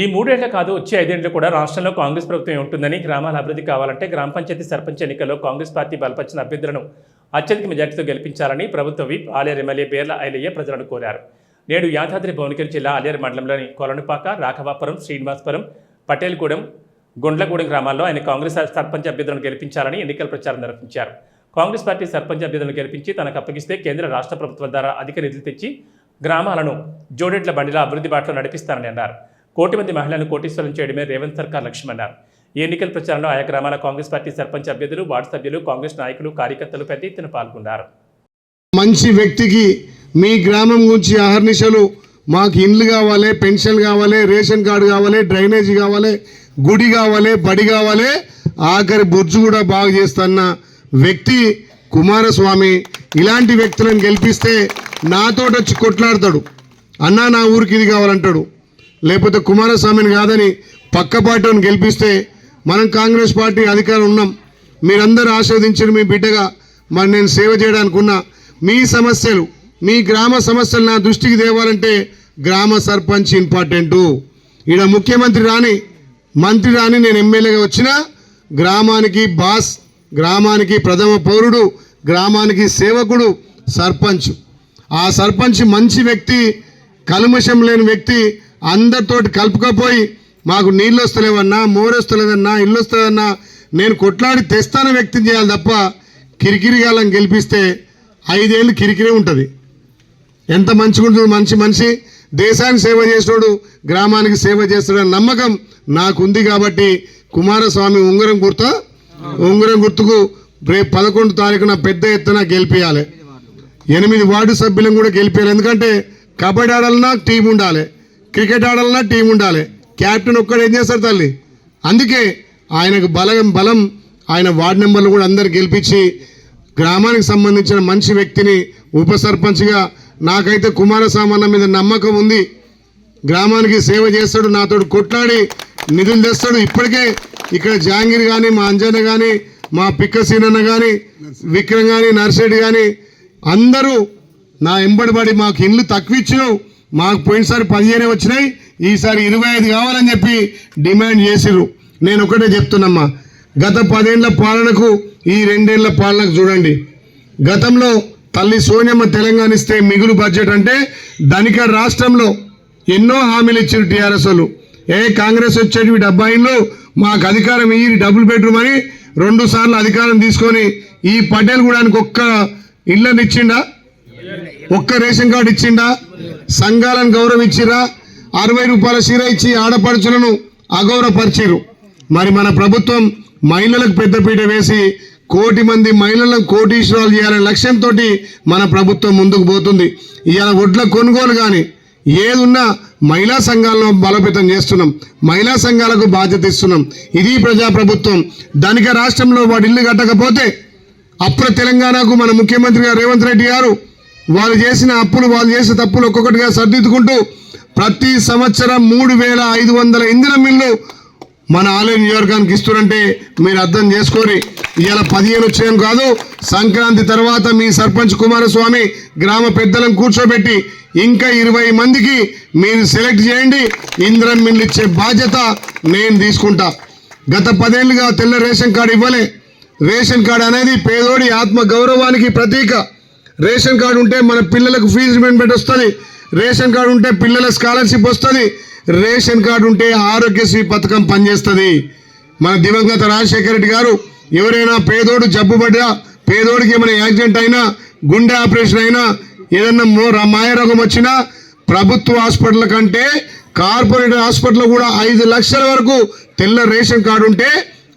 ఈ మూడేళ్ళ కాదు వచ్చే ఐదేళ్ళు కూడా రాష్ట్రంలో కాంగ్రెస్ ప్రభుత్వం ఉంటుందని గ్రామాల అభివృద్ధి కావాలంటే గ్రామ పంచాయతీ సర్పంచ్ ఎన్నికల్లో కాంగ్రెస్ పార్టీ బలపరిచిన అభ్యర్థులను అత్యధిక మెజార్టీతో గెలిపించాలని ప్రభుత్వ విప్ ఆలేరు ఎమ్మెల్యే బేర్ల ఐలయ్య ప్రజలను కోరారు. నేడు యాదాద్రి భువనగిరి జిల్లా ఆలేరు మండలంలోని కొలనుపాక రాఘవాపురం శ్రీనివాసపురం పటేల్గూడెం గుండ్లగూడెం గ్రామాల్లో ఆయన కాంగ్రెస్ సర్పంచ్ అభ్యర్థులను గెలిపించాలని ఎన్నికల ప్రచారం నిర్వహించారు. కాంగ్రెస్ పార్టీ సర్పంచ్ అభ్యర్థులను గెలిపించి తనకు అప్పగిస్తే కేంద్ర రాష్ట్ర ప్రభుత్వం ద్వారా అధిక నిధులు తెచ్చి గ్రామాలను జోడెడ్ల బండిలా అభివృద్ధి బాటలో నడిపిస్తానని అన్నారు. కోటి మంది మహిళలను కోటీశ్వరం చేయడమే రేవంత్ సర్కార్ లక్ష్యమన్నారు. ఈ ఎన్నికల ప్రచారంలో ఆయా గ్రామాల కాంగ్రెస్ పార్టీ సర్పంచ్ అభ్యర్థులు వార్డు సభ్యులు కాంగ్రెస్ నాయకులు కార్యకర్తలు పెద్ద ఎత్తున పాల్గొన్నారు. మంచి వ్యక్తికి మీ గ్రామం గురించి అహర్నిశలు మాకు ఇండ్లు కావాలి పెన్షన్ కావాలి రేషన్ కార్డు కావాలి డ్రైనేజీ కావాలి గుడి కావాలి బడి కావాలి ఆఖరి బుర్జు కూడా బాగు చేస్తున్న వ్యక్తి కుమారస్వామి. ఇలాంటి వ్యక్తులను గెలిపిస్తే నాతోటి వచ్చి కొట్లాడతాడు. అన్నా నా ఊరికి ఇది కావాలంటాడు. లేకపోతే కుమారస్వామిని కాదని పక్క పార్టీని గెలిపిస్తే మనం కాంగ్రెస్ పార్టీ అధికారం ఉన్నాం. మీరందరూ ఆస్వాదించిన మీ బిడ్డగా మరి నేను సేవ చేయడానికి ఉన్నా. మీ సమస్యలు మీ గ్రామ సమస్యలు నా దృష్టికి తేవాలంటే గ్రామ సర్పంచ్ ఇంపార్టెంటు. ఈడ ముఖ్యమంత్రి రాని మంత్రి రాని నేను ఎమ్మెల్యేగా వచ్చిన గ్రామానికి బాస్ గ్రామానికి ప్రథమ పౌరుడు గ్రామానికి సేవకుడు సర్పంచ్. ఆ సర్పంచ్ మంచి వ్యక్తి కల్మషం లేని వ్యక్తి అందరితోటి కలుపుకపోయి మాకు నీళ్ళు వస్తలేవన్నా మోరు వస్తలేదన్నా ఇల్లు వస్తుందన్నా నేను కొట్లాడి తెస్తాను వ్యక్తం చేయాలి తప్ప కిరికిరిగాలం గెలిపిస్తే ఐదేళ్ళు కిరికిరే ఉంటుంది. ఎంత మంచిగా ఉంటుంది మంచి మనిషి దేశానికి సేవ చేసినోడు గ్రామానికి సేవ చేస్తాడని నమ్మకం నాకుంది కాబట్టి కుమారస్వామి ఉంగరం గుర్త ఉంగరం గుర్తుకు రేపు పదకొండు తారీఖున పెద్ద ఎత్తున గెలిపించాలి ఎనిమిది వార్డు సభ్యులను కూడా గెలిపారు ఎందుకంటే కబడ్డీ ఆడాలన్నా టీం ఉండాలి. క్రికెట్ ఆడాలన్నా టీం ఉండాలి. క్యాప్టెన్ ఒక్కడు ఏం చేస్తారు తల్లి? అందుకే ఆయనకు బలం బలం ఆయన వార్డు మెంబర్లు కూడా అందరు గెలిపించి గ్రామానికి సంబంధించిన మంచి వ్యక్తిని ఉప సర్పంచ్గా నాకైతే కుమారస్వామన్న మీద నమ్మకం ఉంది. గ్రామానికి సేవ చేస్తాడు నాతో కొట్లాడి నిధులు తెస్తాడు. ఇప్పటికే ఇక్కడ జహాంగీర్ కానీ మా అంజన్న కానీ మా పిక్క సీనన్న కానీ విక్రమ్ కానీ నర్సరెడ్డి కానీ అందరూ నా ఎంబడిబడి మాకు ఇండ్లు తక్కువ ఇచ్చినావు మాకు పోయినసారి పదిహేనే వచ్చినాయి ఈసారి ఇరవై ఐదు కావాలని చెప్పి డిమాండ్ చేసిరు నేను ఒకటే చెప్తున్నమ్మా గత పదేళ్ళ పాలనకు ఈ రెండేళ్ళ పాలనకు చూడండి. గతంలో తల్లి సోనియమ్మ తెలంగాణ ఇస్తే మిగులు బడ్జెట్ అంటే ధనిక రాష్ట్రంలో ఎన్నో హామీలు ఇచ్చారు టీఆర్ఎస్ వాళ్ళు. ఏ కాంగ్రెస్ వచ్చేటివి డెబ్బైలో మాకు అధికారం ఇయ్యి డబుల్ బెడ్రూమ్ అని రెండు సార్లు అధికారం తీసుకొని ఈ పటేల్ గూడానికి ఒక్క ఇళ్ళని ఇచ్చిండా? ఒక్క రేషన్ కార్డు ఇచ్చిండా? సంఘాలను గౌరవించిరా. అరవై రూపాయల సీర ఇచ్చి ఆడపడుచులను అగౌరవపరిచిరు. మరి మన ప్రభుత్వం మహిళలకు పెద్దపీట వేసి కోటి మంది మహిళలను కోటీశ్వరాలు చేయాలనే లక్ష్యంతో మన ప్రభుత్వం ముందుకు పోతుంది. ఇవాళ ఒడ్ల కొనుగోలు కానీ ఏదున్నా మహిళా సంఘాలను బలోపేతం చేస్తున్నాం. మహిళా సంఘాలకు బాధ్యత ఇస్తున్నాం. ఇది ప్రజాప్రభుత్వం. ధనిక రాష్ట్రంలో వాడి ఇల్లు కట్టకపోతే అప్పుడు తెలంగాణకు మన ముఖ్యమంత్రి గారు రేవంత్ రెడ్డి గారు వాళ్ళు చేసిన అప్పులు వాళ్ళు చేసిన తప్పులు ఒక్కొక్కటిగా సర్దిద్దుకుంటూ ప్రతి సంవత్సరం మూడు వేల ఐదు వందల ఇంధన మిల్లు మన ఆలయ నియోజకానికి ఇస్తున్నంటే మీరు అర్థం చేసుకొని ఇవాళ పదిహేను వచ్చేయం కాదు సంక్రాంతి తర్వాత మీ సర్పంచ్ కుమారస్వామి గ్రామ పెద్దలను కూర్చోబెట్టి ఇంకా ఇరవై మందికి మీరు సెలెక్ట్ చేయండి ఇంద్రం మిల్లు ఇచ్చే బాధ్యత నేను తీసుకుంటా. గత పదేళ్ళుగా తెల్ల రేషన్ కార్డు ఇవ్వలే. రేషన్ కార్డు అనేది పేదోడి ఆత్మ గౌరవానికి ప్రతీక. రేషన్ కార్డు ఉంటే మన పిల్లలకు ఫీజు రిమెంబెంట్ వస్తుంది. రేషన్ కార్డు ఉంటే పిల్లల స్కాలర్షిప్ వస్తుంది. రేషన్ కార్డు ఉంటే ఆరోగ్యశ్రీ పథకం పనిచేస్తుంది. మన దివంగత రాజశేఖర రెడ్డి గారు ఎవరైనా పేదోడు జబ్బుపడ్డా పేదోడికి ఏమైనా యాక్సిడెంట్ అయినా గుండె ఆపరేషన్ అయినా ఏదన్నా మాయరోగం వచ్చినా ప్రభుత్వ హాస్పిటల్ కంటే కార్పొరేట్ హాస్పిటల్ కూడా ఐదు లక్షల వరకు తెల్ల రేషన్ కార్డు ఉంటే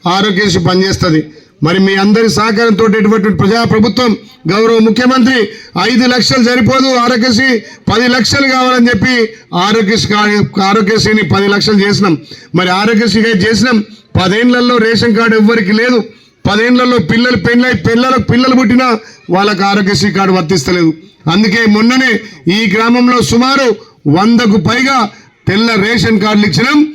ఆరోగ్యశ్రీ పనిచేస్తుంది. మరి మీ అందరి సహకారంతో ఇటువంటి ప్రజా ప్రభుత్వం గౌరవ ముఖ్యమంత్రి ఐదు లక్షలు సరిపోదు ఆరోగ్యశ్రీ పది లక్షలు కావాలని చెప్పి ఆరోగ్యశ్రీ ఆరోగ్యశ్రీని పది లక్షలు చేసినాం. మరి ఆరోగ్యశ్రీ చేసినాం. పదేళ్ళలో రేషన్ కార్డు ఎవ్వరికి లేదు. పదేళ్ళలో పిల్లలు పెళ్ళై పిల్లలకు పిల్లలు పుట్టినా వాళ్ళకు ఆరోగ్యశ్రీ కార్డు వర్తిస్తలేదు. అందుకే మొన్ననే ఈ గ్రామంలో సుమారు వందకు పైగా తెల్ల రేషన్ కార్డులు ఇచ్చినాం.